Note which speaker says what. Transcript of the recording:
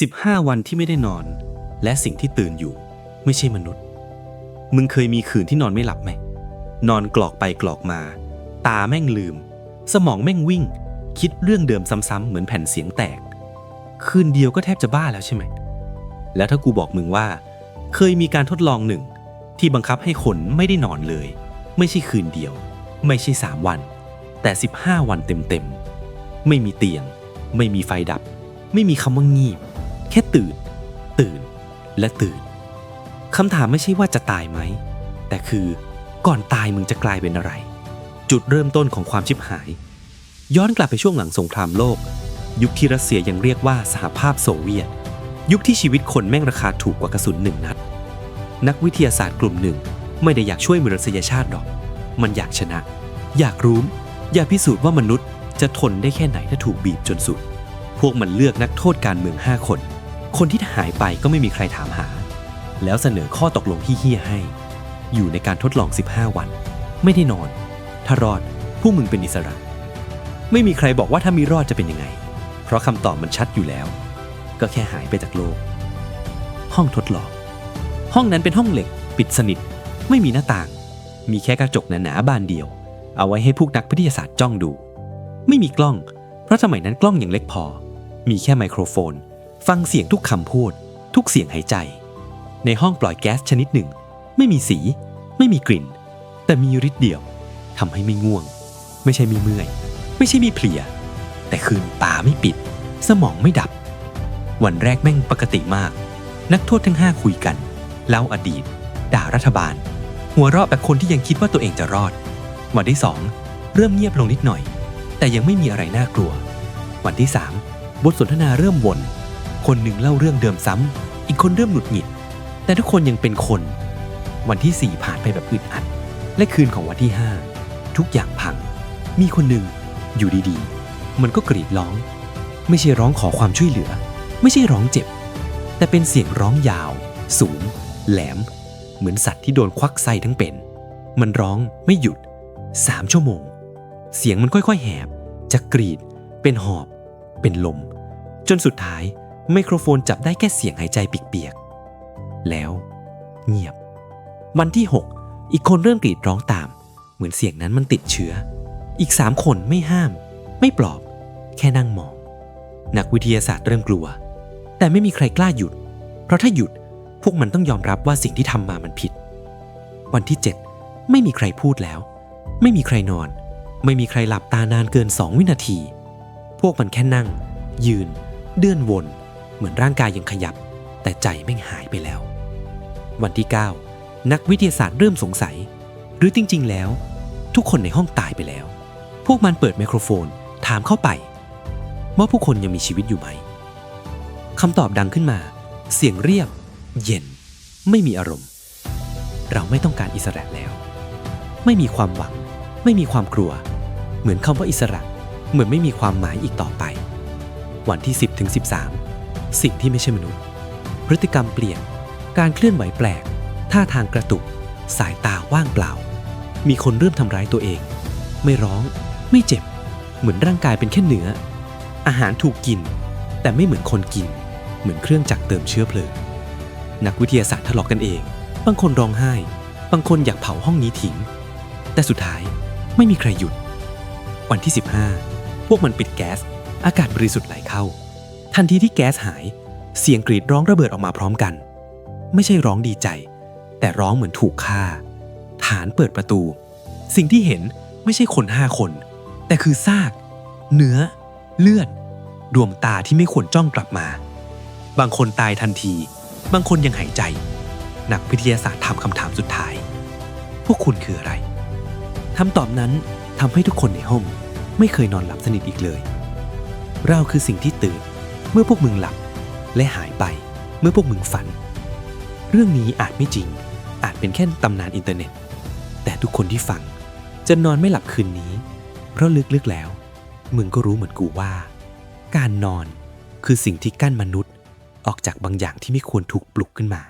Speaker 1: 15 วันที่ไม่ได้นอน และสิ่งที่ตื่นอยู่ ไม่ใช่มนุษย์ มึงเคยมีคืนที่นอนไม่หลับไหม นอนกรอกไปกรอกมา ตาแม่งลืม สมองแม่งวิ่ง คิดเรื่องเดิมซ้ำๆเหมือนแผ่นเสียงแตก คืนเดียวก็แทบจะบ้าแล้วใช่ไหม แล้วถ้ากูบอกมึงว่า เคยมีการทดลองหนึ่ง ที่บังคับให้คนไม่ได้นอนเลย ไม่ใช่คืนเดียว ไม่ใช่3วัน แต่ 15 วันเต็มๆไม่มีเตียง ไม่มีไฟดับ ไม่มีคำว่างีบ แค่ตื่น ตื่นและตื่นคำถามไม่ใช่ว่าจะตายไหม แต่คือก่อนตายมึงจะกลายเป็นอะไร จุดเริ่มต้นของความชิบหาย ย้อนกลับไปช่วงหลังสงครามโลก ยุคที่รัสเซียยังเรียกว่าสหภาพโซเวียต ยุคที่ชีวิตคนแม่งราคาถูกกว่ากระสุนหนึ่งนัด นักวิทยาศาสตร์กลุ่มหนึ่ง ไม่ได้อยากช่วยมนุษยชาติหรอก มันอยากชนะ อยากรู้ อยากพิสูจน์ว่ามนุษย์จะทนได้แค่ไหนถ้าถูกบีบจนสุด พวกมันเลือกนักโทษการเมือง 5 คน คนที่หายไปก็ไม่มีใครถามหา แล้วเสนอข้อตกลงที่เฮี้ยให้ อยู่ในการทดลอง 15 วัน ไม่ได้นอน ถ้ารอดพวกมึงเป็นอิสระ ไม่มีใครบอกว่าถ้ามีรอดจะเป็นยังไง เพราะคำตอบมันชัดอยู่แล้ว ก็แค่หายไปจากโลก ห้องทดลอง ห้องนั้นเป็นห้องเหล็ก ปิดสนิท ไม่มีหน้าต่าง มีแค่กระจกหนาๆบานเดียว เอาไว้ให้พวกนักวิทยาศาสตร์จ้องดู ไม่มีกล้อง เพราะสมัยนั้นกล้องยังเล็กพอ มีแค่ไมโครโฟน ฟังเสียงทุกคำพูด ทุกเสียงหายใจ ในห้องปล่อยแก๊สชนิดหนึ่ง ไม่มีสี ไม่มีกลิ่น แต่มีฤทธิ์เดียวทำให้ไม่ง่วง ไม่ใช่มีเมื่อย ไม่ใช่มีเพลีย แต่คืนตาไม่ปิด สมองไม่ดับ วันแรกแม่งปกติมาก นักโทษทั้งห้าคุยกันเล่าอดีต ด่ารัฐบาล หัวเราะแบบคนที่ยังคิดว่าตัวเองจะรอด วันที่สองเริ่มเงียบลงนิดหน่อย แต่ยังไม่มีอะไรน่ากลัว วันที่สามบทสนทนาเริ่มวน คนหนึ่งเล่าเรื่องเดิมซ้ำ อีกคนเริ่มหงุดหงิด แต่ทุกคนยังเป็นคน วันที่สี่ผ่านไปแบบอึดอัด และคืนของวันที่ห้าทุกอย่างพัง มีคนหนึ่งอยู่ดีๆ มันก็กรีดร้อง ไม่ใช่ร้องขอความช่วยเหลือ ไม่ใช่ร้องเจ็บ แต่เป็นเสียงร้องยาว สูง แหลม เหมือนสัตว์ที่โดนควักไส้ทั้งเป็น มันร้องไม่หยุดสามชั่วโมง เสียงมันค่อยๆแหบจากกรีด เป็นหอบ เป็นลม จนสุดท้าย ไมโครโฟนจับได้แค่เสียงหายใจเปียกๆ แล้ว เงียบ วันที่ 6 อีกคนเริ่มกรีดร้องตาม เหมือนเสียงนั้นมันติดเชื้อ อีกสามคนไม่ห้าม ไม่ปลอบ แค่นั่งมอง นักวิทยาศาสตร์เริ่มกลัว แต่ไม่มีใครกล้าหยุด เพราะถ้าหยุดพวกมันต้องยอมรับว่าสิ่งที่ทำมามันผิด วันที่ 7 ไม่มีใครพูดแล้ว ไม่มีใครนอน ไม่มีใครหลับตานานเกิน2วินาที พวกมันแค่นั่ง ยืน เดือนวน เหมือนร่างกายยังขยับ แต่ใจแม่งหายไปแล้ว วันที่ 9 นักวิทยาศาสตร์เริ่มสงสัย หรือจริง ๆ แล้ว ทุกคนในห้องตายไปแล้ว พวกมันเปิดไมโครโฟน ถามเข้าไป ว่าผู้คนยังมีชีวิตอยู่ไหมคำตอบดังขึ้นมา เสียงเรียบ เย็น ไม่มีอารมณ์ เราไม่ต้องการอิสระแล้ว ไม่มีความหวัง ไม่มีความกลัว เหมือนคำว่าอิสระ เหมือนไม่มีความหมายอีกต่อไป วันที่ 10ถึง13 สิ่งที่ไม่ใช่มนุษย์ พฤติกรรมเปลี่ยน การเคลื่อนไหวแปลก ท่าทางกระตุก สายตาว่างเปล่า มีคนเริ่มทำร้ายตัวเอง ไม่ร้อง ไม่เจ็บ เหมือนร่างกายเป็นแค่เนื้อ อาหารถูกกิน แต่ไม่เหมือนคนกิน เหมือนเครื่องจักรเติมเชื้อเพลิง นักวิทยาศาสตร์ทะเลาะกันเอง บางคนร้องไห้ บางคนอยากเผาห้องนี้ทิ้ง แต่สุดท้ายไม่มีใครหยุด วันที่ 15 พวกมันปิดแก๊ส อากาศบริสุทธิ์ไหลเข้า ทันทีที่แก๊สหาย เสียงกรีดร้องระเบิดออกมาพร้อมกัน ไม่ใช่ร้องดีใจ แต่ร้องเหมือนถูกฆ่า ฐานเปิดประตู สิ่งที่เห็นไม่ใช่คนห้าคน แต่คือซาก เนื้อ เลือด ดวงตาที่ไม่ควรจ้องกลับมา บางคนตายทันที บางคนยังหายใจ นักวิทยาศาสตร์ถามคำถามสุดท้าย พวกคุณคืออะไรคำตอบนั้นทำให้ทุกคนในห้องไม่เคยนอนหลับสนิทอีกเลย เราคือสิ่งที่ตื่น เมื่อพวกมึงหลับ และหายไปเมื่อพวกมึงฝัน เรื่องนี้อาจไม่จริง อาจเป็นแค่ตำนานอินเทอร์เน็ต แต่ทุกคนที่ฟังจะนอนไม่หลับคืนนี้ เพราะลึกๆแล้ว มึงก็รู้เหมือนกูว่า การนอนคือสิ่งที่กั้นมนุษย์ออกจากบางอย่างที่ไม่ควรถูกปลุกขึ้นมา